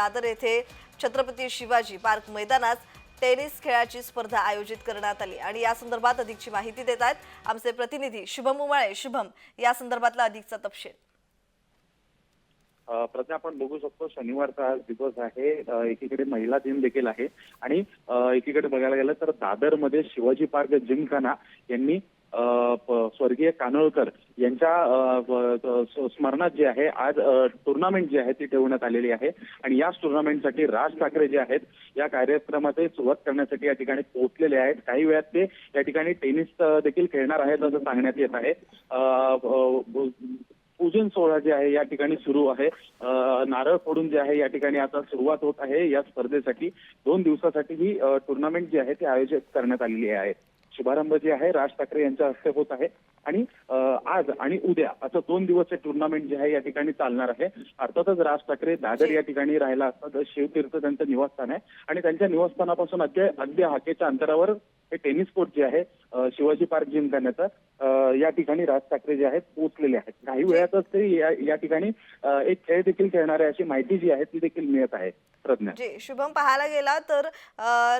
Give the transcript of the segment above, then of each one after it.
दादर येथे छत्रपती शिवाजी पार्क मैदानात टेनिस खेळाची स्पर्धा आयोजित करण्यात आली. आणि या संदर्भात अधिकची माहिती देत आहेत आमचे प्रतिनिधी शुभम उमाळे. शुभम या संदर्भातला अधिकचा तपशील. अ, प्रज्ञा आपण बघू शकतो शनिवारचा आज दिवस आहे. एकीकडे महिला दिन देखील आहे. आणि एकीकडे बघायला गेलं तर दादरमध्ये शिवाजी पार्क जिमखाना यांनी स्वर्गीय कानोळकर यांच्या स्मरणात जे आहे आज टुर्नामेंट जी आहे ती ठेवण्यात आलेली आहे. आणि याच टुर्नामेंटसाठी राज ठाकरे जे आहेत या कार्यक्रमात सुरुवात करण्यासाठी या ठिकाणी पोहोचलेले आहेत. काही वेळात ते या ठिकाणी टेनिस देखील खेळणार आहेत असं सांगण्यात येत आहे. पूजन सोहळा जे आहे या ठिकाणी सुरू आहे. नारळ फोडून जे आहे या ठिकाणी आता सुरुवात होत आहे. या स्पर्धेसाठी दोन दिवसासाठी ही टुर्नामेंट जी आहे ती आयोजित करण्यात आलेली आहे. शुभारंभ जे आहे राज ठाकरे यांच्या हस्ते होत आहे. आणि आज आणि उद्या असं दोन दिवसचे टुर्नामेंट जे आहे या ठिकाणी चालणार आहे. अर्थातच राज ठाकरे दादर या ठिकाणी राहायला असतात शिवतीर्थ त्यांचं निवासस्थान आहे. आणि त्यांच्या निवासस्थानापासून अगदी अगदी हाकेच्या अंतरावर हे टेनिस कोर्ट जे आहे शिवाजी पार्क जिमखान्याचं या ठिकाणी राज ठाकरे जे आहेत पोहोचलेले आहेत. काही वेळातच ते या ठिकाणी एक खेळ देखील खेळणार अशी माहिती जी आहे ती देखील मिळत आहे प्रज्ञा. जे शुभम पाहायला गेला तर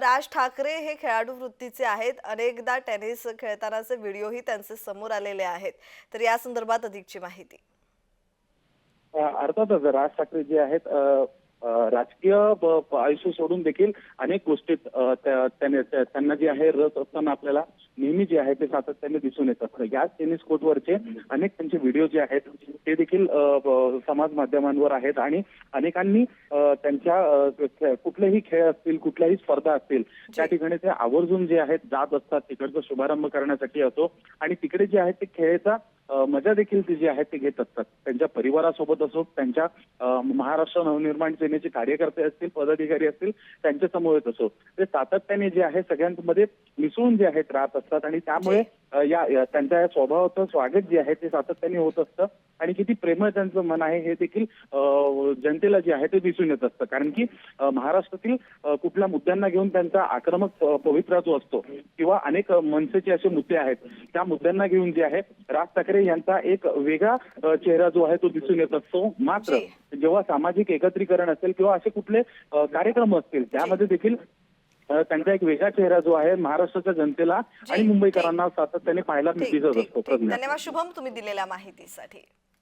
राज ठाकरे हे खेळाडू वृत्तीचे आहेत. अनेकदा टेनिस खेळतानाचे व्हिडिओही त्यांचे समोर आलेले आहेत. तर या संदर्भात अधिकची माहिती. अर्थातच राज ठाकरे जे आहेत राजकीय आयुष्य सोडून देखील अनेक गोष्टीत त्याने- त्या- त्यांना जे आहे रस असताना आपल्याला नेहमी जे आहे ते सातत्याने दिसून येत. असतं याच टेनिस कोर्टवरचे अनेक त्यांचे व्हिडिओ जे आहेत ते देखील समाज माध्यमांवर आहेत आणि अनेकांनी त्यांच्या कुठलेही खेळ असतील कुठल्याही स्पर्धा असतील त्या ठिकाणी ते आवर्जून जे आहेत जात असतात तिकडचा शुभारंभ करण्यासाठी असो आणि तिकडे जे आहे ते खेळाचा मजा देखील ते जे आहे ते घेत असतात. त्यांच्या परिवारासोबत असो त्यांच्या महाराष्ट्र नवनिर्माण सेनेचे कार्यकर्ते असतील पदाधिकारी असतील त्यांच्या समवेत असो. ते सातत्याने जे आहे सगळ्यांमध्ये मिसळून जे आहेत राहत असतात आणि त्यामुळे या या- त्यांच्या या स्वभावाचं स्वागत जे आहे ते सातत्याने होत असतं. आणि किती प्रेमळ त्यांचं मन आहे हे देखील जनतेला जे आहे ते दिसून येत असतं. कारण की महाराष्ट्रातील कुठल्या मुद्द्यांना घेऊन त्यांचा आक्रमक पवित्रा जो असतो किंवा अनेक मनसेचे असे मुद्दे आहेत त्या मुद्द्यांना घेऊन जे आहे राज ठाकरे यांचा एक वेगळा चेहरा जो आहे तो दिसून येत असतो. मात्र जेव्हा सामाजिक एकत्रीकरण असेल किंवा असे कुठले कार्यक्रम असतील त्यामध्ये देखील त्यांचा एक वेगळा चेहरा जो आहे महाराष्ट्राच्या जनतेला आणि मुंबईकरांना सातत्याने पाहायला दिसत असतो धन्यवाद शुभम. तुम्ही दिलेल्या माहितीसाठी.